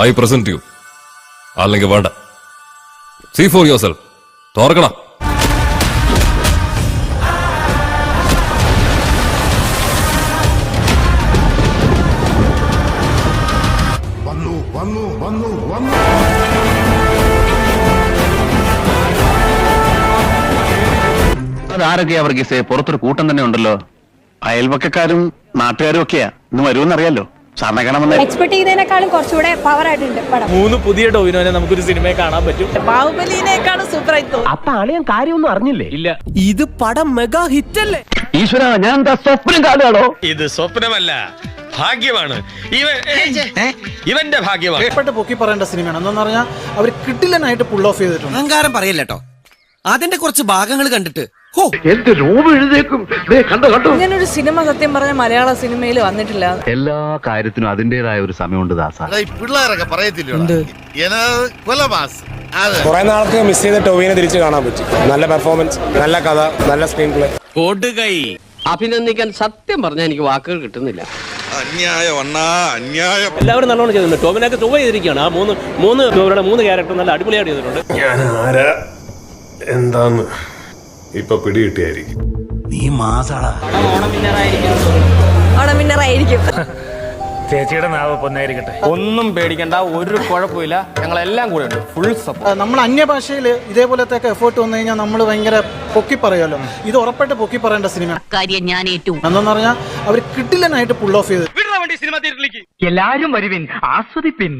I present you അല്ലെങ്കിൽ വേണ്ട. See for yourself തോർക്കണം വന്നു വന്നു വന്നു വന്നു. അതാരൊക്കെയാ വർഗീസെ? പുറത്തൊരു കൂട്ടം തന്നെ ഉണ്ടല്ലോ. അയൽവക്കക്കാരും നാട്ടുകാരും ഒക്കെയാ. ഇന്ന് വരുമെന്നറിയാലോ? എക്സ്പെക്ട് ചെയ്തതിനേക്കാളും കുറച്ചുകൂടെ പവർ ആയിട്ടുണ്ട് പടം. മൂന്ന് പുതിയ ടോവിനോനെ നമുക്കൊരു സിനിമയെ കാണാൻ പറ്റും. ബാഹുബലിനേക്കാളും സൂപ്പറായി തോന്നി. അപ്പൊ അളിയൻ കാര്യമൊന്നും അറിഞ്ഞില്ലേ? ഇല്ല. ഇത് പടം മെഗാ ഹിറ്റ് അല്ലേ ഈശ്വര ഞാൻ എന്താ സ്വപ്നം കാണുകയാണോ? ഇത് സ്വപ്നമല്ല ഭാഗ്യമാണ്. ഇവൻ ഇവന്റെ ഭാഗ്യമാണ്. ഇഷ്ടപ്പെട്ട് പൊക്കി പറയേണ്ട സിനിമയാണ്. എന്താന്ന് പറഞ്ഞാൽ അവർ കിട്ടില്ലനായിട്ട് പുൾ ഓഫ് ചെയ്തിട്ടുണ്ട്. അഹങ്കാരം പറയില്ലട്ടോ അതിന്റെ കുറച്ച് ഭാഗങ്ങൾ കണ്ടിട്ട് ഹോ. ഇങ്ങനൊരു സിനിമ സത്യം പറഞ്ഞ മലയാള സിനിമയിൽ വന്നിട്ടില്ല. എല്ലാ കാര്യത്തിനും അതിന്റേതായ ഒരു സമയമുണ്ട് ദാസ. പിള്ളേരൊക്കെ പറയത്തില്ല കുറെ നാൾക്ക് മിസ് ചെയ്ത ടോവിനെ തിരിച്ചു കാണാൻ പറ്റി. നല്ല പെർഫോമൻസ് നല്ല കഥ നല്ല സ്ക്രീൻ പ്ലേ കൊടുകൈ. അഭിനന്ദിക്കാൻ സത്യം പറഞ്ഞാൽ എനിക്ക് വാക്കുകൾ കിട്ടുന്നില്ല. അന്യായം അണ്ണാ അന്യായം. എല്ലാവരും നല്ലോണം ചെയ്തിട്ടുണ്ട്. ടോമിനൊക്കെ ചൊവ്വ ചെയ്തിരിക്കുകയാണ്. ആ മൂന്ന് മൂന്ന് മൂന്ന് ക്യാരക്ടർ നല്ല അടിപൊളിയായിട്ട് ചെയ്തിട്ടുണ്ട്. ഞാൻ ആരാ എന്താന്ന്? ഇപ്പൊ പിടികിട്ടിയായിരിക്കും നീ മാസാടാ. വിന്നറായിരിക്കും ചേച്ചിയുടെ നാവ് പൊന്നായിരിക്കട്ടെ. ഒന്നും പേടിക്കണ്ട ഒരു കുഴപ്പമില്ല. ഞങ്ങളെല്ലാം കൂടെ ഉണ്ട്. ഫുൾ സപ്പോർട്ട് നമ്മൾ അന്യഭാഷയിൽ ഇതേപോലത്തെ എഫേർട്ട് വന്നു കഴിഞ്ഞാൽ നമ്മൾ ഭയങ്കര പൊക്കി പറയുമല്ലോ ഇത് ഉറപ്പായിട്ട് പൊക്കി പറയേണ്ട സിനിമ. കാര്യം ഞാൻ ഏറ്റവും എന്താന്ന് പറഞ്ഞാൽ അവർ കിട്ടില്ലനായിട്ട് പുൾ ഓഫ് ചെയ്ത്. എല്ലാരും വരുവിൻ. ആസ്വദിപ്പിൻ.